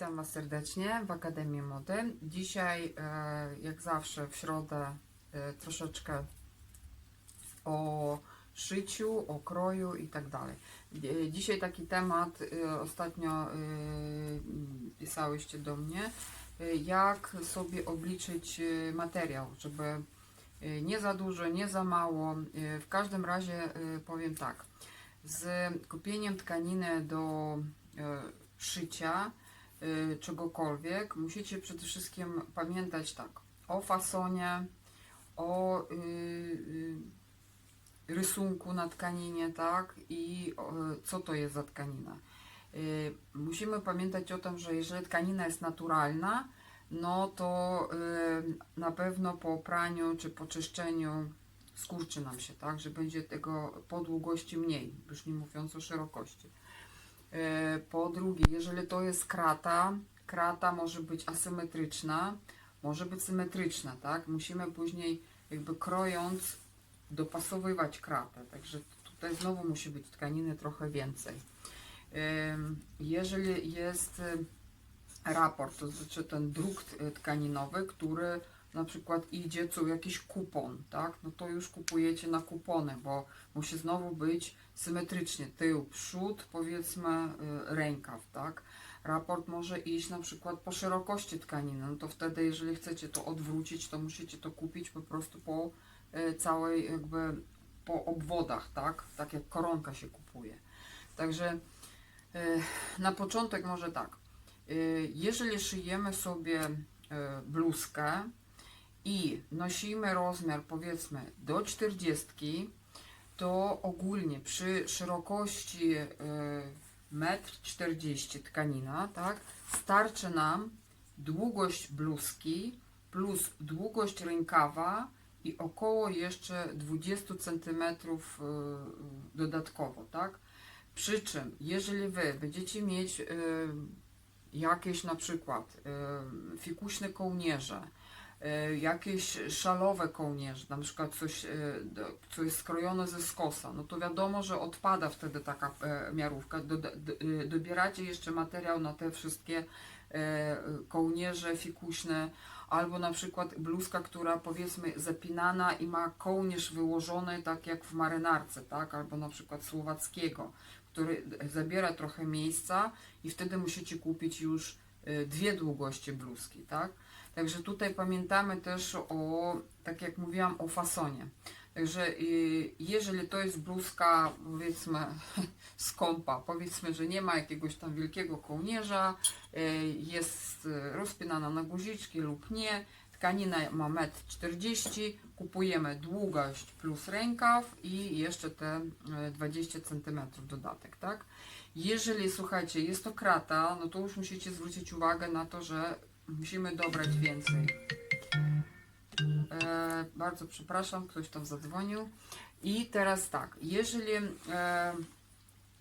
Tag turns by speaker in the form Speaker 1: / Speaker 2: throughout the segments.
Speaker 1: Witam Was serdecznie w Akademii Mody. Dzisiaj, e, jak zawsze, w środę e, troszeczkę o szyciu, o kroju i tak dalej. E, Dzisiaj taki temat, ostatnio pisałyście do mnie, jak sobie obliczyć materiał, żeby nie za dużo, nie za mało. W każdym razie powiem tak, z kupieniem tkaniny do szycia czegokolwiek, musicie przede wszystkim pamiętać tak o fasonie, o y, y, rysunku na tkaninie, tak i co to jest za tkanina. Y, musimy pamiętać o tym, że jeżeli tkanina jest naturalna, no to y, na pewno po praniu czy po czyszczeniu skurczy nam się, tak, że będzie tego po długości mniej, już nie mówiąc o szerokości. E, Po drugie, jeżeli to jest krata, krata może być asymetryczna, może być symetryczna, tak? Musimy później jakby krojąc dopasowywać kratę, także tutaj znowu musi być tkaniny trochę więcej. Jeżeli jest e, raport, to znaczy ten druk e, tkaninowy, który na przykład idzie co jakiś kupon, tak? No to już kupujecie na kupony, bo musi znowu być symetrycznie tył, przód, powiedzmy y, rękaw, tak? Raport może iść na przykład po szerokości tkaniny, no to wtedy jeżeli chcecie to odwrócić, to musicie to kupić po prostu po y, całej jakby po obwodach, tak? Tak jak koronka się kupuje. Także y, na początek może tak. Jeżeli szyjemy sobie bluzkę i nosimy rozmiar powiedzmy do 40, to ogólnie przy szerokości y, 1,40 m tkanina, tak, starczy nam długość bluzki plus długość rękawa i około jeszcze 20 cm dodatkowo, tak? Przy czym, jeżeli Wy będziecie mieć y, jakieś na przykład fikuśne kołnierze, jakieś szalowe kołnierze, na przykład coś, do- co jest skrojone ze skosa, no to wiadomo, że odpada wtedy taka e, miarówka. Do, do, dobieracie jeszcze materiał na te wszystkie e, kołnierze fikuśne, albo na przykład bluzka, która powiedzmy zapinana i ma kołnierz wyłożony tak jak w marynarce, tak? Albo na przykład słowackiego, który zabiera trochę miejsca i wtedy musicie kupić już dwie długości bluzki, tak? Także tutaj pamiętamy też o, tak jak mówiłam, o fasonie. Także y, jeżeli to jest bluzka, powiedzmy, skąpa, powiedzmy, że nie ma jakiegoś tam wielkiego kołnierza, y, jest y, rozpinana na guziczki lub nie, tkanina ma 1,40 m, kupujemy długość plus rękaw i jeszcze te y, 20 cm dodatek, tak? Jeżeli, słuchajcie, jest to krata, no to już musicie zwrócić uwagę na to, że musimy dobrać więcej. E, bardzo przepraszam, ktoś tam zadzwonił. I teraz tak, jeżeli e,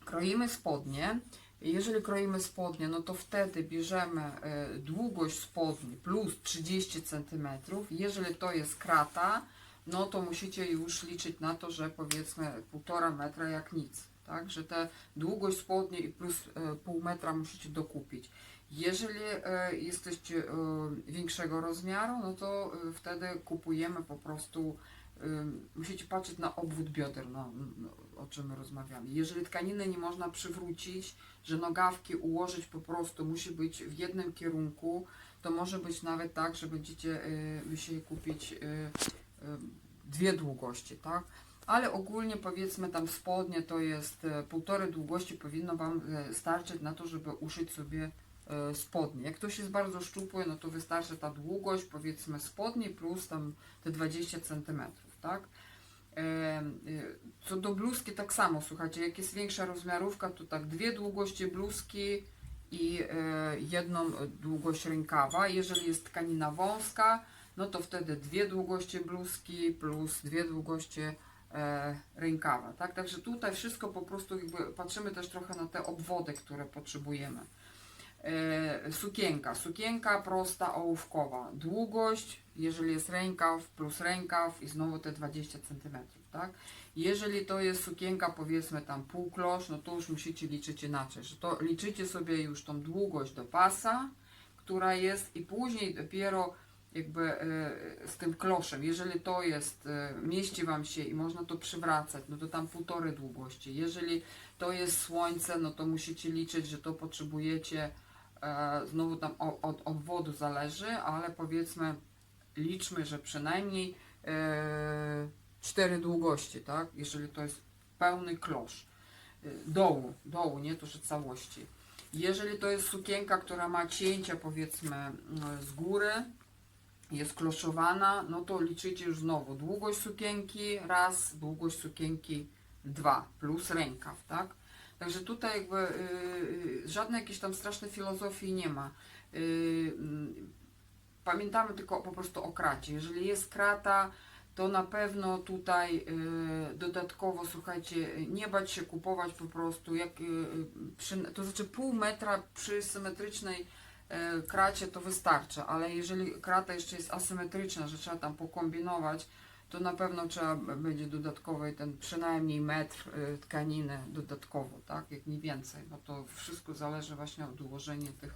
Speaker 1: kroimy spodnie, jeżeli kroimy spodnie, no to wtedy bierzemy e, długość spodni plus 30 cm. Jeżeli to jest krata, no to musicie już liczyć na to, że powiedzmy 1,5 metra jak nic. Tak, że te długość spodni i plus e, pół metra musicie dokupić. Jeżeli e, jesteście e, większego rozmiaru, no to wtedy kupujemy po prostu, musicie patrzeć na obwód bioder, no, o czym my rozmawiamy. Jeżeli tkaniny nie można przywrócić, że nogawki ułożyć po prostu musi być w jednym kierunku, to może być nawet tak, że będziecie musieli kupić dwie długości, tak? Ale ogólnie powiedzmy tam spodnie to jest e, półtorej długości powinno Wam e, starczyć na to, żeby uszyć sobie e, spodnie. Jak ktoś jest bardzo szczupły, no to wystarczy ta długość powiedzmy spodni plus tam te 20 cm, tak? Co do bluzki tak samo, słuchajcie, jak jest większa rozmiarówka, to tak dwie długości bluzki i jedną długość rękawa. Jeżeli jest tkanina wąska, no to wtedy dwie długości bluzki plus dwie długości rękawa, tak? Także tutaj wszystko po prostu patrzymy też trochę na te obwody, które potrzebujemy. E, sukienka, sukienka prosta, ołówkowa. Długość, jeżeli jest rękaw plus rękaw i znowu te 20 cm. tak? Jeżeli to jest sukienka, powiedzmy tam pół klosz, no to już musicie liczyć inaczej, że to liczycie sobie już tą długość do pasa, która jest i później dopiero jakby e, z tym kloszem, jeżeli to jest, e, mieści Wam się i można to przywracać, no to tam półtorej długości. Jeżeli to jest słońce, no to musicie liczyć, że to potrzebujecie, e, znowu tam od obwodu zależy, ale powiedzmy, liczmy, że przynajmniej cztery długości, tak? Jeżeli to jest pełny klosz. Dołu, dołu, nie to, że całości. Jeżeli to jest sukienka, która ma cięcia powiedzmy z góry, jest kloszowana, no to liczycie już znowu długość sukienki raz, długość sukienki dwa, plus rękaw, tak? Także tutaj jakby y, y, żadnej jakiejś tam strasznej filozofii nie ma. Y, mm, pamiętamy tylko po prostu o kracie. Jeżeli jest krata, to na pewno tutaj y, dodatkowo, słuchajcie, nie bać się kupować po prostu, jak, y, przy, to znaczy pół metra przy symetrycznej kracie to wystarczy, ale jeżeli krata jeszcze jest asymetryczna, że trzeba tam pokombinować, to na pewno trzeba będzie dodatkowej ten przynajmniej metr e, tkaniny dodatkowo, tak, jak nie więcej. No to wszystko zależy właśnie od ułożenia tych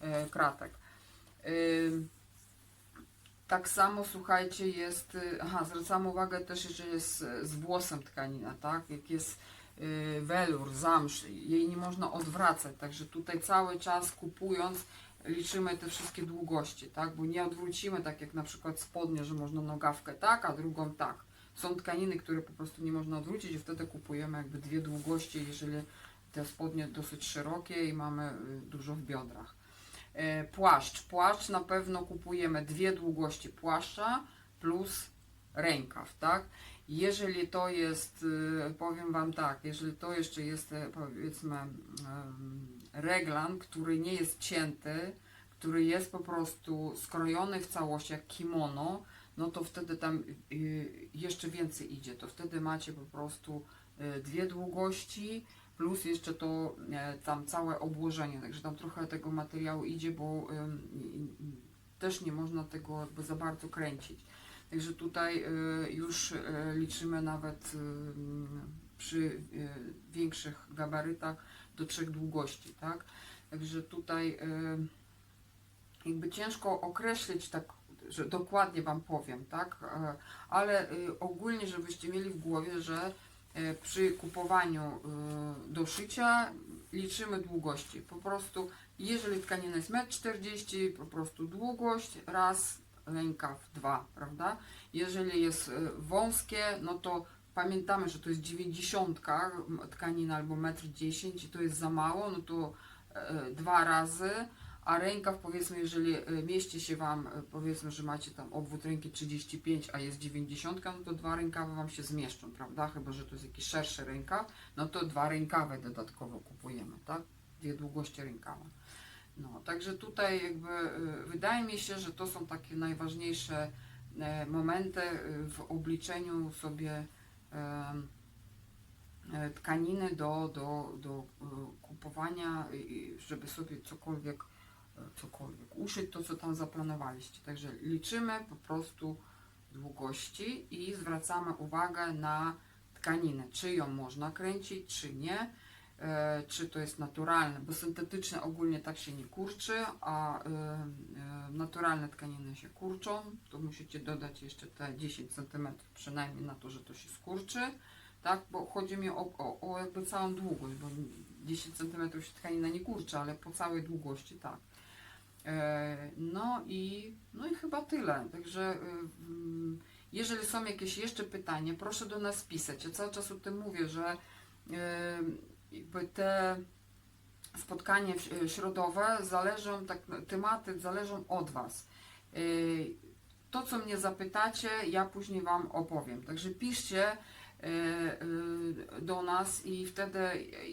Speaker 1: e, kratek. Tak samo, słuchajcie, jest, y, aha, zwracam uwagę też, że jest y, z włosem tkanina, tak, jak jest y, welur, zamsz, jej nie można odwracać, także tutaj cały czas kupując liczymy te wszystkie długości, tak, bo nie odwrócimy tak jak na przykład spodnie, że można nogawkę tak, a drugą tak. Są tkaniny, które po prostu nie można odwrócić i wtedy kupujemy jakby dwie długości, jeżeli te spodnie dosyć szerokie i mamy y, dużo w biodrach. E, Płaszcz. Płaszcz na pewno kupujemy dwie długości płaszcza plus rękaw, tak? Jeżeli to jest, y, powiem Wam tak, jeżeli to jeszcze jest e, powiedzmy reglan, który nie jest cięty, który jest po prostu skrojony w całości jak kimono, no to wtedy tam y, jeszcze więcej idzie. To wtedy macie po prostu y, dwie długości, plus jeszcze to e, tam całe obłożenie, także tam trochę tego materiału idzie, bo też nie można tego jakby za bardzo kręcić. Także tutaj y, już y, liczymy nawet przy y, większych gabarytach do trzech długości, tak? Także tutaj y, jakby ciężko określić tak, że dokładnie Wam powiem, tak? E, Ale y, ogólnie, żebyście mieli w głowie, że przy kupowaniu y, do szycia liczymy długości. Po prostu, jeżeli tkanina jest 1,40 m, po prostu długość raz, rękaw dwa, prawda? Jeżeli jest y, wąskie, no to pamiętamy, że to jest 90 tkanina albo 1,10 m i to jest za mało, no to e, dwa razy, a rękaw powiedzmy, jeżeli e, mieści się Wam, e, powiedzmy, że macie tam obwód ręki 35, a jest 90, no to dwa rękawy Wam się zmieszczą, prawda? Chyba, że to jest jakiś szerszy rękaw, no to dwa rękawy dodatkowo kupujemy, tak? Dwie długości rękawa. No, także tutaj jakby wydaje mi się, że to są takie najważniejsze momenty w obliczeniu sobie tkaniny do, do, do e, kupowania, żeby sobie cokolwiek, e, cokolwiek uszyć to, co tam zaplanowaliście. Także liczymy po prostu długości i zwracamy uwagę na tkaninę, czy ją można kręcić, czy nie, e, czy to jest naturalne, bo syntetyczne ogólnie tak się nie kurczy, a e, e, naturalne tkaniny się kurczą, to musicie dodać jeszcze te 10 cm przynajmniej na to, że to się skurczy, tak, bo chodzi mi o, o, o jakby całą długość, bo 10 cm się tkanina nie kurczy, ale po całej długości tak. E, No i, no i chyba tyle. Także jeżeli są jakieś jeszcze pytania, proszę do nas pisać. Ja cały czas o tym mówię, że jakby te spotkania w- środowe zależą, tak, tematy zależą od Was. Y, To, co mnie zapytacie, ja później Wam opowiem. Także piszcie y, y, do nas i wtedy,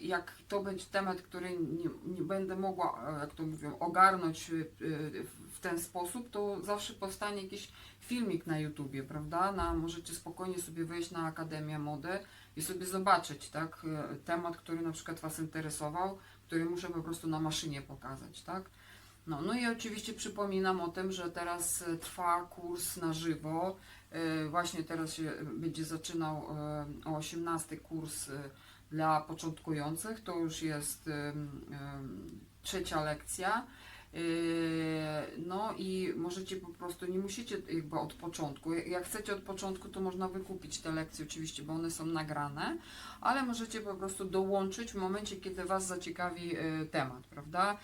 Speaker 1: jak to będzie temat, który nie, nie będę mogła, e, jak to mówią, ogarnąć w ten sposób, to zawsze powstanie jakiś filmik na YouTubie, prawda? Na, możecie spokojnie sobie wejść na Akademię Mody i sobie zobaczyć, tak? Temat, który na przykład Was interesował, który muszę po prostu na maszynie pokazać, tak? No, no i oczywiście przypominam o tym, że teraz e, trwa kurs na żywo. E, Właśnie teraz się będzie zaczynał e, o 18 kurs e, dla początkujących. To już jest trzecia lekcja. No i możecie po prostu, nie musicie jakby od początku. Jak chcecie od początku, to można wykupić te lekcje oczywiście, bo one są nagrane, ale możecie po prostu dołączyć w momencie, kiedy Was zaciekawi temat, prawda?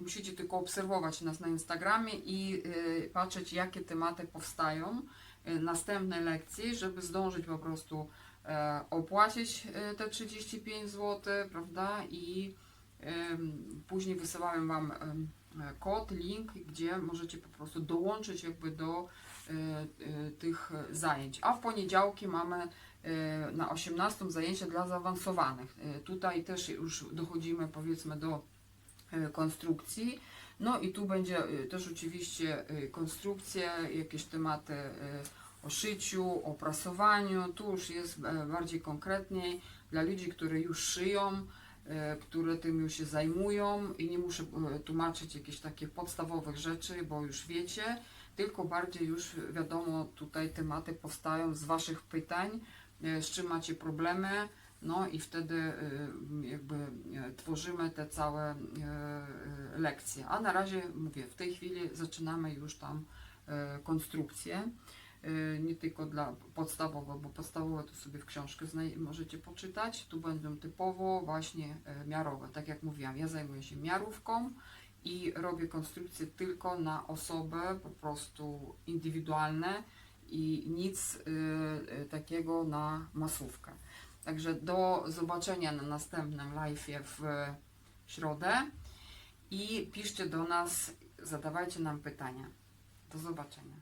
Speaker 1: Musicie tylko obserwować nas na Instagramie i y, patrzeć, jakie tematy powstają y, następne lekcje, żeby zdążyć po prostu e, opłacić e, te 35 zł, prawda? I później wysyłałem Wam kod, link, gdzie możecie po prostu dołączyć jakby do tych zajęć. A w poniedziałki mamy na 18 zajęcia dla zaawansowanych. Tutaj też już dochodzimy powiedzmy do konstrukcji. No i tu będzie e, też oczywiście e, konstrukcja, jakieś tematy e, o szyciu, o prasowaniu. Tu już jest e, bardziej konkretniej dla ludzi, które już szyją, e, które tym już się zajmują i nie muszę e, tłumaczyć jakichś takich podstawowych rzeczy, bo już wiecie, tylko bardziej już wiadomo, tutaj tematy powstają z Waszych pytań, e, z czym macie problemy, no i wtedy y, jakby e, tworzymy te całe e, e, lekcje. A na razie mówię, w tej chwili zaczynamy już tam konstrukcję. Nie tylko dla podstawowe, bo podstawowe to sobie w książkę możecie poczytać. Tu będą typowo właśnie miarowe. Tak jak mówiłam, ja zajmuję się miarówką i robię konstrukcje tylko na osobę, po prostu indywidualne i nic takiego na masówkę. Także do zobaczenia na następnym live'ie w środę i piszcie do nas, zadawajcie nam pytania. Do zobaczenia.